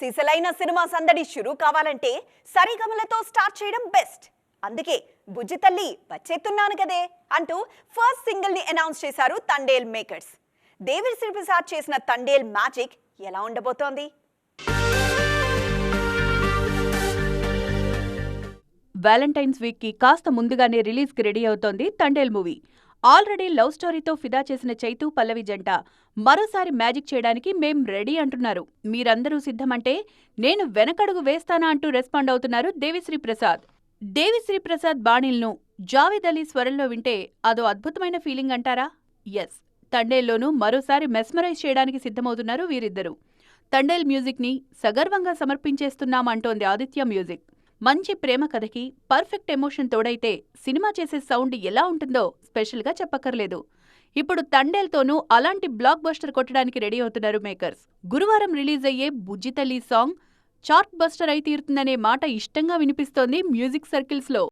సిసలైన సినిమా సందడి షురూ కావాలంటే సరిగమలతో స్టార్ట్ చేయడం బెస్ట్. అందుకే బుజ్జి తల్లి వచ్చేస్తున్నాను కదే అంటూ ఫస్ట్ సింగిల్ని అనౌన్స్ చేశారు తండేల్ మేకర్స్. దేవిశ్రీ ప్రసాద్ చేసిన తండేల్ మ్యాజిక్ ఎలా ఉండబోతోంది? వ్యాలంటైన్స్ వీక్కి కాస్త ముందుగానే రిలీజ్కి రెడీ అవుతోంది తండేల్ మూవీ. ఆల్రెడీ లవ్ స్టోరీతో ఫిదా చేసిన చైతు పల్లవి జంట మరోసారి మ్యాజిక్ చేయడానికి మేం రెడీ అంటున్నారు. మీరందరూ సిద్ధమంటే నేను వెనకడుగు వేస్తానా అంటూ రెస్పాండ్ అవుతున్నారు దేవిశ్రీ ప్రసాద్. దేవిశ్రీ ప్రసాద్ బాణిల్ను జావేద్ అలీ స్వరంలో వింటే అదో అద్భుతమైన ఫీలింగ్ అంటారా? ఎస్. తండేల్లోనూ మరోసారి మెస్మరైజ్ చేయడానికి సిద్ధమవుతున్నారు వీరిద్దరూ. తండేల్ మ్యూజిక్ని సగర్వంగా సమర్పించేస్తున్నామంటోంది ఆదిత్య మ్యూజిక్. మంచి ప్రేమ కథకి పర్ఫెక్ట్ ఎమోషన్ తోడైతే సినిమా చేసే సౌండ్ ఎలా ఉంటుందో స్పెషల్గా చెప్పక్కర్లేదు. ఇప్పుడు తండేల్తోనూ అలాంటి బ్లాక్ బస్టర్ కొట్టడానికి రెడీ అవుతున్నారు మేకర్స్. గురువారం రిలీజ్ అయ్యే బుజ్జితల్లి సాంగ్ చార్ట్ బస్టర్ అయి తీరుతుందనే మాట ఇష్టంగా వినిపిస్తోంది మ్యూజిక్ సర్కిల్స్లో.